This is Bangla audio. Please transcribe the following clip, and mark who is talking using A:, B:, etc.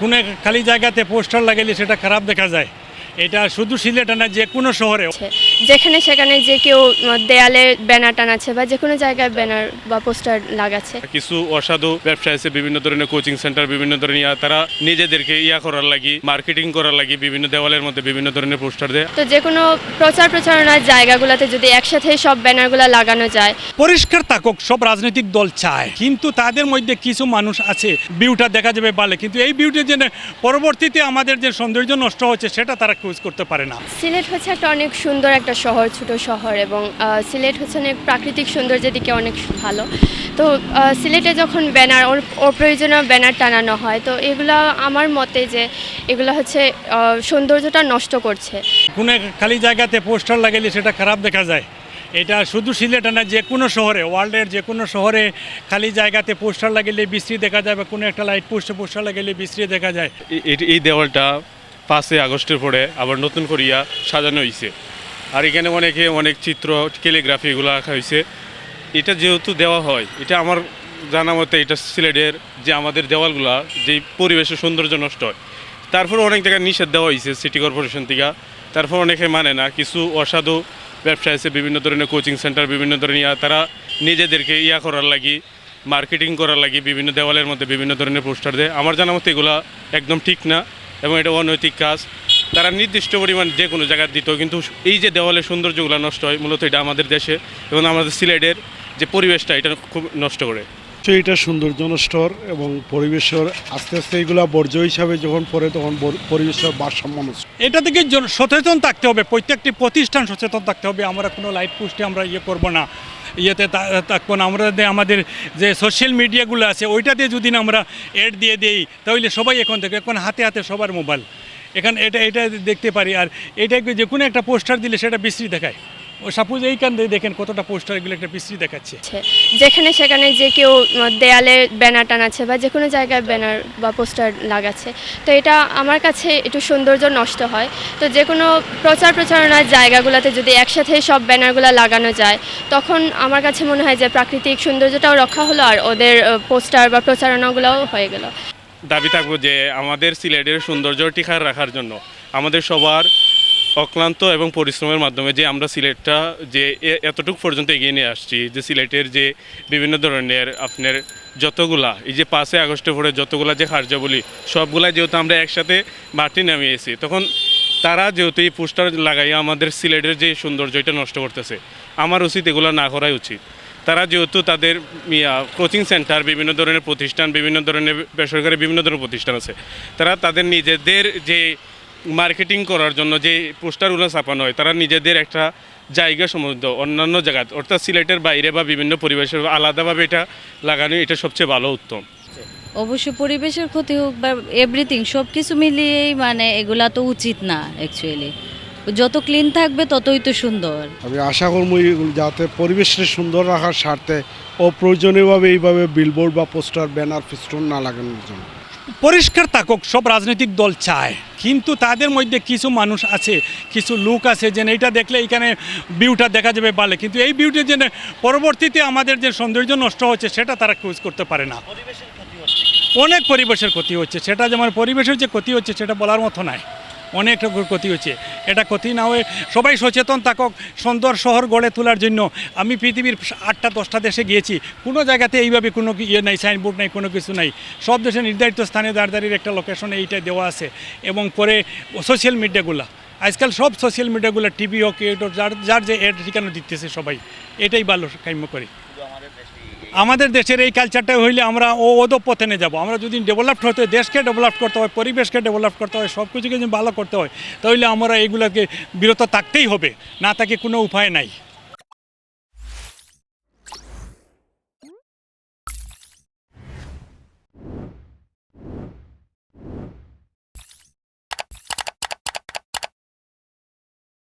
A: কোনো খালি জায়গাতে পোস্টার লাগাইলে সেটা খারাপ দেখা যায় এটা শুধু সিলেটে না, যে কোনো শহরে
B: আছে। যেখানে সেখানে যে কেউ দেয়ালে ব্যানার টানাচ্ছে বা যে কোনো জায়গায় ব্যানার বা পোস্টার লাগাচ্ছে।
C: কিছু অসাধু ব্যবসা আছে বিভিন্ন ধরনের কোচিং সেন্টার বিভিন্ন ধরনের ইয়া তারা নিজেদেরকে ইয়া করার লাগি মার্কেটিং করার লাগি বিভিন্ন দেওয়ালের মধ্যে বিভিন্ন ধরনের পোস্টার দেয়।
B: তো যে কোনো প্রচার প্রচারণার জায়গাগুলোতে যদি একসাথে সব ব্যানারগুলো লাগানো যায়।
A: পরিষ্কার থাকুক সব রাজনৈতিক দল চায়। কিন্তু তাদের মধ্যে কিছু মানুষ আছে বিউটা দেখা যাবে ভালো কিন্তু এই বিউটি যে পরবর্তীতে আমাদের যে সৌন্দর্য নষ্ট হচ্ছে সেটা তারা খোঁজ করতে পারে না।
B: সিলেট হচ্ছে একটা অনেক সুন্দর একটা শহর ছোট শহর এবং সিলেট হচ্ছে অনেক প্রাকৃতিক সৌন্দর্যের দিকে অনেক ভালো। তো সিলেটে যখন ব্যানার ওর অপ্রয়োজনীয় ব্যানার টানানো হয় তো এগুলো আমার মতে যে এগুলো হচ্ছে সৌন্দর্যটা নষ্ট করছে।
A: কোনো এক খালি জায়গাতে পোস্টার লাগাইলে সেটা খারাপ দেখা যায়। এটা শুধু সিলেটে না যে কোনো শহরে ওয়ার্ল্ডের যে কোনো শহরে খালি জায়গাতে পোস্টার লাগাইলে বিশ্রী দেখা যায় বা কোনো একটা লাইট পোস্টে পোস্টার লাগাইলে বিশ্রী দেখা যায়।
C: এই- এই- এই দেওয়ালটা পাঁচই আগস্টের পরে আবার নতুন করিয়া সাজানো হয়েছে আর এখানে অনেকে অনেক চিত্র ক্যালিগ্রাফি এগুলো রাখা হয়েছে এটা যেহেতু দেওয়া হয়, এটা আমার জানা মতে এটা সিলেটের যে আমাদের দেওয়ালগুলা, যে পরিবেশের সৌন্দর্য নষ্ট হয়। তারপর অনেক জায়গায় নিষেধ দেওয়া হয়েছে সিটি কর্পোরেশন থেকে। তারপর অনেকে মানে না, কিছু অসাধু ব্যবসা আছে, বিভিন্ন ধরনের কোচিং সেন্টার বিভিন্ন ধরনের ইয়া, তারা নিজেদেরকে ইয়া করার লাগি মার্কেটিং করার লাগি, বিভিন্ন দেওয়ালের মধ্যে বিভিন্ন ধরনের পোস্টার দেয়। আমার জানা মতে এগুলা একদম ঠিক না, এবং এটা অনৈতিক কাজ। তারা নির্দিষ্ট পরিমাণ যে কোনো জায়গায় দিত কিন্তু এই যে দেওয়ালের সৌন্দর্যগুলো নষ্ট হয় মূলত এটা আমাদের দেশে এবং আমাদের সিলেটের যে পরিবেশটা এটা খুব নষ্ট করে।
D: তো এটা সৌন্দর্য নষ্টর এবং পরিবেশের আস্তে আস্তে এগুলা বর্জ্য হিসাবে যখন পড়ে তখন বর- পরিবেশের ভারসাম্য নষ্ট।
A: এটা থেকে সচেতন থাকতে হবে প্রত্যেকটি প্রতিষ্ঠান সচেতন থাকতে হবে আমরা কোনো লাইট পোস্টে আমরা ইয়ে করব না ইয়েতে তা- থাকব না আমরা যদি আমাদের যে সোশ্যাল মিডিয়াগুলো আছে ওইটাতে যদি না আমরা অ্যাড দিয়ে দিই তাহলে সবাই এখন থেকে এখন হাতে হাতে সবার মোবাইল এখানে এটা এটা দেখতে পারি। আর এটাকে যে কোনো একটা পোস্টার দিলে সেটা বিশ্রী দেখায়। ও সাপোজ এইখান দিয়ে দেখেন কতটা পোস্টার এগুলো একটা বিশ্রী দেখাচ্ছে।
B: যেখানে সেখানে যে কেউ দেয়ালে ব্যানার টানাচ্ছে বা যে কোনো জায়গায় ব্যানার বা পোস্টার লাগাচ্ছে। তো এটা আমার কাছে একটু সৌন্দর্য নষ্ট হয়। তো যে কোনো প্রচার প্রচারণার জায়গাগুলোতে যদি একসাথে সব ব্যানারগুলো লাগানো যায়, তখন আমার কাছে মনে হয় যে প্রাকৃতিক সৌন্দর্যটাও রক্ষা হলো আর ওদের পোস্টার বা প্রচারণাগুলোও হয়ে গেল।
C: দাবি থাকব যে আমাদের সিলেটের সৌন্দর্য টিকায় রাখার জন্য আমাদের সবার অক্লান্ত এবং পরিশ্রমের মাধ্যমে যে আমরা সিলেটটা যে এতটুকু পর্যন্ত এগিয়ে নিয়ে আসছি, যে সিলেটের যে বিভিন্ন ধরনের আপনার যতগুলা, এই যে পাঁচে আগস্টে পরে যতগুলা যে কার্যাবলী সবগুলা যেহেতু আমরা একসাথে মাটি নামিয়েছি, তখন তারা যেহেতু এই পোস্টার লাগাইয়া আমাদের সিলেটের যে সৌন্দর্য এটা নষ্ট করতেছে, আমার উচিত এগুলো না করাই উচিত। তারা যেহেতু তাদের কোচিং সেন্টার বিভিন্ন ধরনের প্রতিষ্ঠান, বিভিন্ন ধরনের বেসরকারি, বিভিন্ন ধরনের প্রতিষ্ঠান আছে, তারা তাদের নিজেদের যে মার্কেটিং করার জন্য যে পোস্টারগুলো ছাপানো হয়, তারা নিজেদের একটা জায়গা সমৃদ্ধ অন্যান্য জায়গা, অর্থাৎ সিলেটের বাইরে বা বিভিন্ন পরিবেশের আলাদাভাবে এটা লাগানো, এটা সবচেয়ে ভালো, উত্তম।
E: অবশ্য পরিবেশের ক্ষতি হোক বা এভরিথিং সব কিছু মিলিয়েই মানে এগুলা তো উচিত না অ্যাকচুয়ালি যত ক্লিন থাকবে ততই তো সুন্দর।
D: আমি আশা করব যাতে পরিবেশটা সুন্দর রাখার স্বার্থে অপ্রয়োজনীয়ভাবে এইভাবে বিলবোর্ড বা পোস্টার ব্যানার ফিস্টন না লাগানোর জন্য।
A: পরিষ্কার থাকুক সব রাজনৈতিক দল চায়। কিন্তু তাদের মধ্যে কিছু মানুষ আছে কিছু লোক আছে যে এইটা দেখলে এখানে বিউটা দেখা যাবে ভালো। কিন্তু এই বিউটি যে পরবর্তীতে আমাদের যে সৌন্দর্য নষ্ট হচ্ছে সেটা তারা খোঁজ করতে পারে না। অনেক পরিবেশের ক্ষতি হচ্ছে। সেটা যেমন পরিবেশের যে ক্ষতি হচ্ছে সেটা বলার মতো নাই। অনেক রকম ক্ষতি হচ্ছে এটা ক্ষতি না হয়ে সবাই সচেতন থাকক, সুন্দর শহর গড়ে তোলার জন্য। আমি পৃথিবীর আটটা, দশটা দেশে গিয়েছি। কোনো জায়গাতে এইভাবে কোনো ইয়ে নাই সাইনবোর্ড নাই, কোনো কিছু নাই। সব দেশে নির্ধারিত স্থানে দাঁড়িয়ে একটা লোকেশনে এইটা দেওয়া আছে। এবং পরে সোশ্যাল মিডিয়াগুলো আজকাল সব সোশ্যাল মিডিয়াগুলো টিভি হোক যার যার যে এড ঠিকানা দিতেছে সবাই। এটাই ভালো কাম্য করি। আমাদের দেশের এই কালচারটা হইলে আমরা ও ওদপ পথে নিয়ে যাব। আমরা যদি ডেভেলপড হতে হয়, দেশকে ডেভেলপ করতে হয়, পরিবেশকে ডেভেলপ করতে হয় সব কিছুকে যদি ভালো করতে হয়, তাহলে আমরা এইগুলোকে বিরত থাকতেই হবে। না তাকে কোনো উপায় নাই।